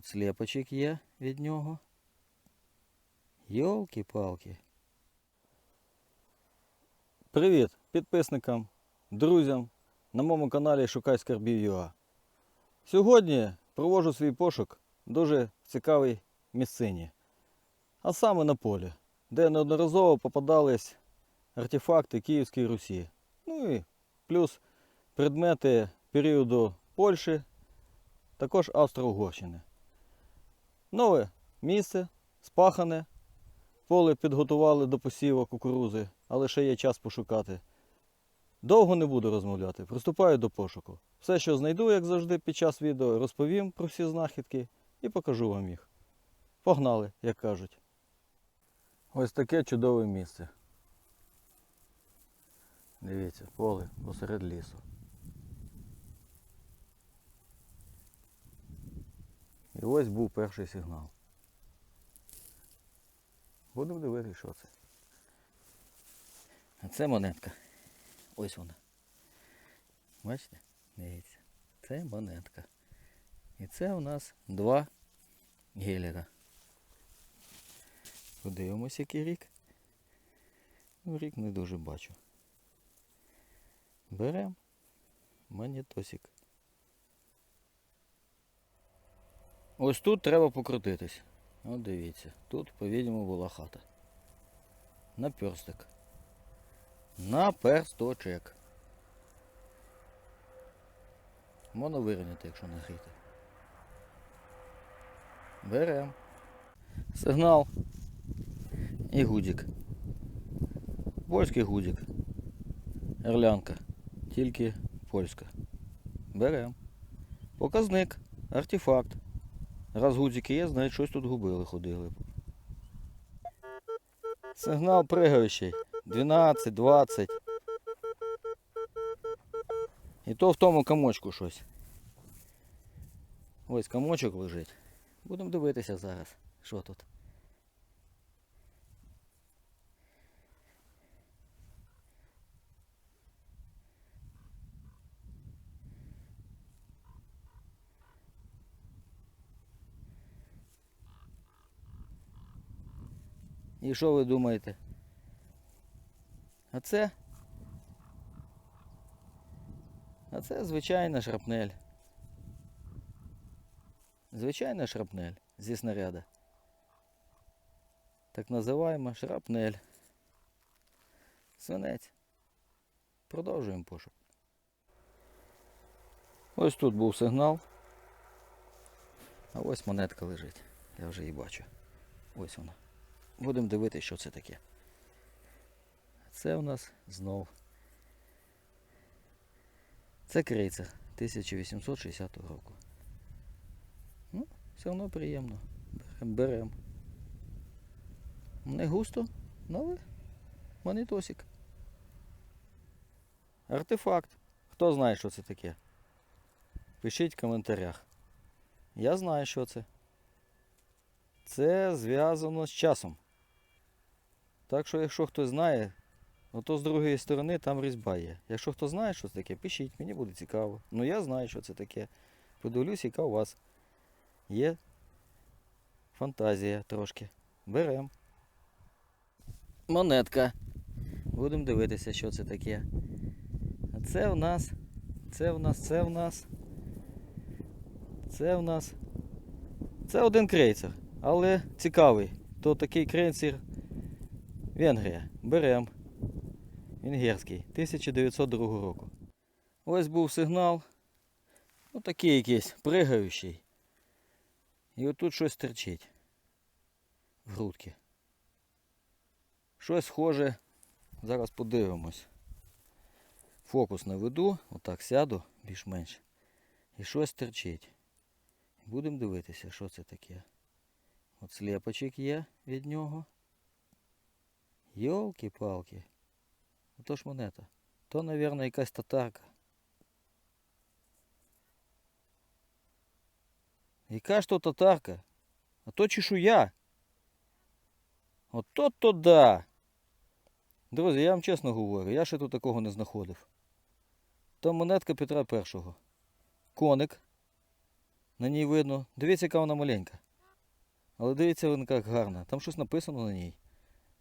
От сліпочок є від нього. Йолки-палки. Привіт підписникам, друзям на моєму каналі Шукай Скарбів ЮА. Сьогодні проводжу свій пошук дуже цікавій місцині. А саме на полі, де неодноразово попадались артефакти Київської Русі. Ну і плюс предмети періоду Польщі, також Австро-Угорщини. Нове місце, спахане, поле підготували до посіву кукурузи, але ще є час пошукати. Довго не буду розмовляти, приступаю до пошуку. Все, що знайду, як завжди, під час відео, розповім про всі знахідки і покажу вам їх. Погнали, як кажуть. Ось таке чудове місце. Дивіться, поле посеред лісу. І ось був перший сигнал. Будемо дивитися, що це. А це монетка. Ось вона. Бачите? Дивіться. Це монетка. І це у нас два гелера. Подивимось, який рік. Ну, рік не дуже бачу. Беремо монетосик. Ось тут треба покрутитись. От дивіться. Тут, по-відому, була хата. Наперсток. Наперсточек. Можна вирівняти, якщо нагріти. Берем. Сигнал. І гудик. Польський гудик. Орлянка. Тільки польська. Берем. Показник. Артефакт. Раз гудзики є, значить щось тут губили, ходили. Сигнал пригаючий. 12, 20. І то в тому комочку щось. Ось комочок лежить. Будемо дивитися зараз, що тут. І що ви думаєте? А це? А це звичайна шрапнель. Звичайна шрапнель зі снаряда. Так називаємо шрапнель. Свинець. Продовжуємо пошук. Ось тут був сигнал. А ось монетка лежить. Я вже її бачу. Ось вона. Будемо дивитися, що це таке. Це у нас знов. Це крейцер 1860 року. Ну, все одно приємно. Берем, берем. Не густо, але монетосик. Артефакт. Хто знає, що це таке? Пишіть в коментарях. Я знаю, що це. Це зв'язано з часом. Так що, якщо хтось знає, ну то з другої сторони там різьба є. Якщо хто знає, що це таке, пишіть, мені буде цікаво. Ну я знаю, що це таке. Подивлюсь, яка у вас є фантазія трошки. Берем. Монетка. Будемо дивитися, що це таке. Це в нас. Це в нас, це в нас. Це в нас. Це один крейцер, але цікавий. То такий крейцер Венгрія. Берем. Венгерський. 1902 року. Ось був сигнал. Ну такий якийсь пригаючий. І отут щось терчить. В грудки. Щось схоже. Зараз подивимось. Фокус наведу, отак сяду більш-менш. І щось терчить. Будемо дивитися, що це таке. От сліпочок є від нього. Йолки-палки. Ото ж монета. То, мабуть, якась татарка. Яка ж то татарка? А то чешуя. Ото то да. Друзі, я вам чесно говорю, я ще тут такого не знаходив. То монетка Петра І. Коник. На ній видно. Дивіться, яка вона маленька. Але дивіться, вона як гарна. Там щось написано на ній.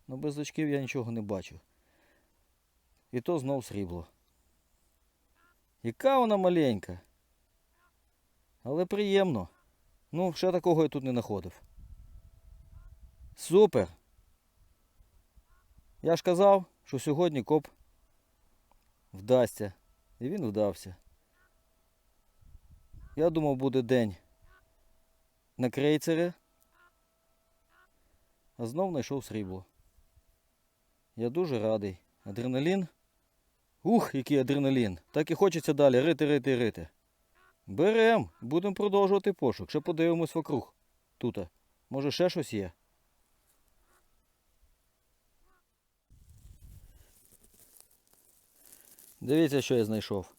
Ну без очків я нічого не бачу. І то знов срібло. Яка вона маленька. Але приємно. Ну, ще такого я тут не знаходив. Супер! Я ж казав, що сьогодні коп вдасться. І він вдався. Я думав, буде день на крейцері, а знов знайшов срібло. Я дуже радий. Адреналін. Ух, який адреналін. Так і хочеться далі рити, рити, рити. Берем, будемо продовжувати пошук. Ще подивимось вокруг. Тут. Може ще щось є. Дивіться, що я знайшов.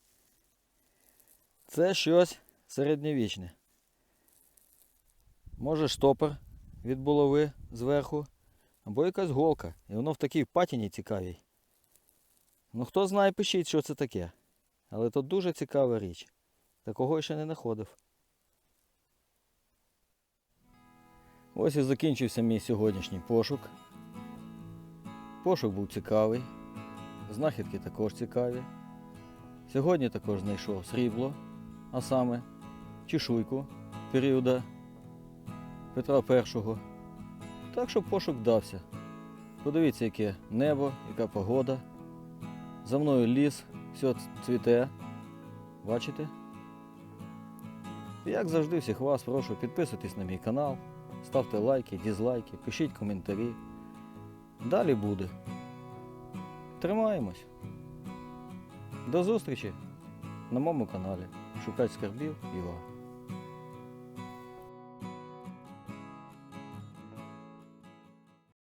Це щось середньовічне. Може штопор від булави зверху, або якась голка. І воно в такій патіні цікавій. Ну хто знає, пишіть, що це таке. Але то дуже цікава річ. Такого я ще не знаходив. Ось і закінчився мій сьогоднішній пошук. Пошук був цікавий. Знахідки також цікаві. Сьогодні також знайшов срібло, а саме чешуйку періода Петра І. Так що пошук вдався. Подивіться, яке небо, яка погода. За мною ліс, все цвіте. Бачите? Як завжди, всіх вас прошу підписуйтесь на мій канал, ставте лайки, дізлайки, пишіть коментарі. Далі буде. Тримаємось. До зустрічі на моєму каналі. Шукать скарбів Іва.